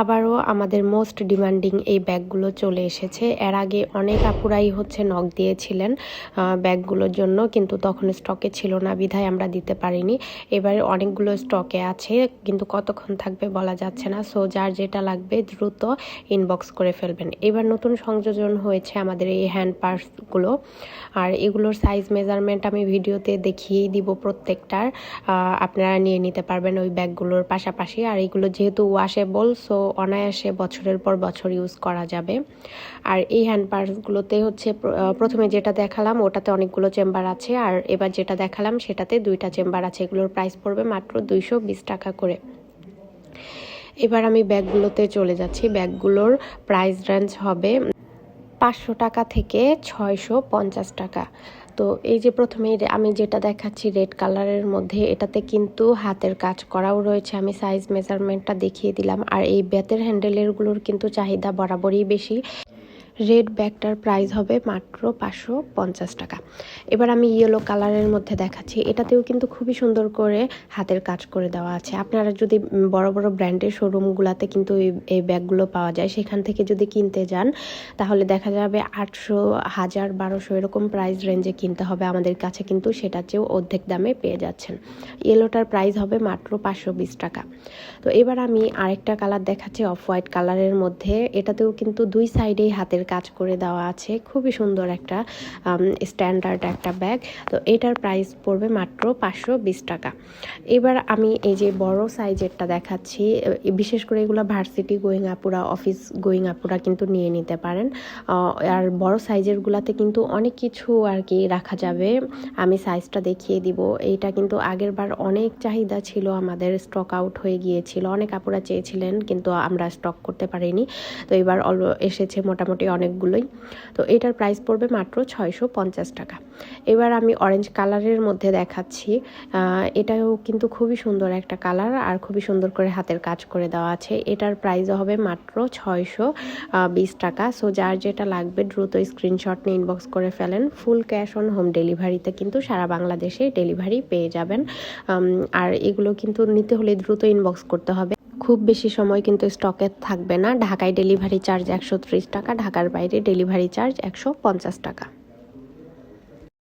আবারও আমাদের most demanding এই ব্যাগগুলো চলে এসেছে। এর আগে অনেক আপুরাই হচ্ছে নখ দিয়েছিলেন ব্যাগগুলোর জন্য, কিন্তু তখন স্টকে ছিল না, বিধায় আমরা দিতে পারিনি। এবারে অনেকগুলো স্টকে আছে, কিন্তু কতক্ষণ থাকবে বলা যাচ্ছে না। সো যার যেটা লাগবে দ্রুত ইনবক্স করে ফেলবেন। এবার নতুন সংযোজন হয়েছে আমাদের এই হ্যান্ড পার্সগুলো আর এগুলোর সাইজ মেজারমেন্ট আমি ভিডিওতে দেখিয়েই দিব প্রত্যেকটার। আপনারা নিয়ে নিতে পারবেন ওই ব্যাগগুলোর পাশাপাশি। আর এগুলো যেহেতু ওয়াশেবল সো অনায়াসে বছরের পর বছর ইউজ করা যাবে। আর এই হ্যান্ড পার্সগুলোতে হচ্ছে প্রথমে যেটা দেখালাম ওটাতে অনেকগুলো চেম্বার আছে। আর এবার যেটা দেখালাম সেটাতে দুইটা চেম্বার আছে। এগুলোর প্রাইস পড়বে মাত্র দুইশো বিশ টাকা করে। এবার আমি ব্যাগগুলোতে চলে যাচ্ছি। ব্যাগগুলোর প্রাইস রেঞ্জ হবে পাঁচশো টাকা থেকে ছয়শো পঞ্চাশ টাকা। তো এই যে প্রথমে আমি যেটা দেখাচ্ছি রেড কালারের মধ্যে, এটাতে কিন্তু হাতের কাজ করাও রয়েছে। আমি সাইজ মেজারমেন্টটা দেখিয়ে দিলাম। আর এই বেতের হ্যান্ডেলেরগুলোর কিন্তু চাহিদা বরাবরই বেশি। রেড ব্যাগটার প্রাইস হবে মাত্র পাঁচশো পঞ্চাশ টাকা। এবার আমি ইয়েলো কালারের মধ্যে দেখাচ্ছি। এটাতেও কিন্তু খুবই সুন্দর করে হাতের কাজ করে দেওয়া আছে। আপনারা যদি বড় বড় ব্র্যান্ডের শোরুমগুলোতে কিন্তু এই এই ব্যাগগুলো পাওয়া যায়, সেখান থেকে যদি কিনতে যান, তাহলে দেখা যাবে আটশো, হাজার, বারোশো এরকম প্রাইস রেঞ্জে কিনতে হবে। আমাদের কাছে কিন্তু সেটার চেয়েও অর্ধেক দামে পেয়ে যাচ্ছেন। ইয়েলোটার প্রাইস হবে মাত্র পাঁচশো বিশ টাকা। তো এবার আমি আরেকটা কালার দেখাচ্ছি, অফ হোয়াইট কালারের মধ্যে। এটাতেও কিন্তু দুই সাইডেই হাতের কাজ করে দেওয়া আছে। খুবই সুন্দর একটা স্ট্যান্ডার্ড একটা ব্যাগ তো এটার প্রাইস পড়বে মাত্র পাঁচশো বিশ টাকা। এবার আমি এই যে বড় সাইজেরটা দেখাচ্ছি বিশেষ করে এগুলো ভার্সিটি গোয়িং আপুরা অফিস গোয়িং আপুরা কিন্তু নিয়ে নিতে পারেন। আর বড় সাইজের গুলাতে কিন্তু অনেক কিছু আর কি রাখা যাবে। আমি সাইজটা দেখিয়ে দিব। এইটা কিন্তু আগের বার অনেক চাহিদা ছিল আমাদের স্টক আউট হয়ে গিয়েছিল। অনেক আপুরা চেয়েছিলেন, কিন্তু আমরা স্টক করতে পারিনি। তো এবার এসেছে মোটামুটি অনেকগুলোই। তো এটার প্রাইস পড়বে মাত্র ছয়শো পঞ্চাশ টাকা। এবার আমি অরেঞ্জ কালারের মধ্যে দেখাচ্ছি। এটাও কিন্তু খুবই সুন্দর একটা কালার আর খুবই সুন্দর করে হাতের কাজ করে দেওয়া আছে। এটার প্রাইস হবে মাত্র ছয়শো বিশ টাকা। সো যার যেটা লাগবে দ্রুত স্ক্রিনশট নিয়ে ইনবক্স করে ফেলেন। ফুল ক্যাশ অন হোম ডেলিভারিতে কিন্তু সারা বাংলাদেশে ডেলিভারি পেয়ে যাবেন। আর এগুলো কিন্তু নিতে হলে দ্রুত ইনবক্স করতে হবে। খুব বেশি সময় কিন্তু স্টকে থাকবে না। ঢাকায় ডেলিভারি চার্জ একশো ত্রিশ টাকা, ঢাকার বাইরে ডেলিভারি চার্জ একশো পঞ্চাশ টাকা।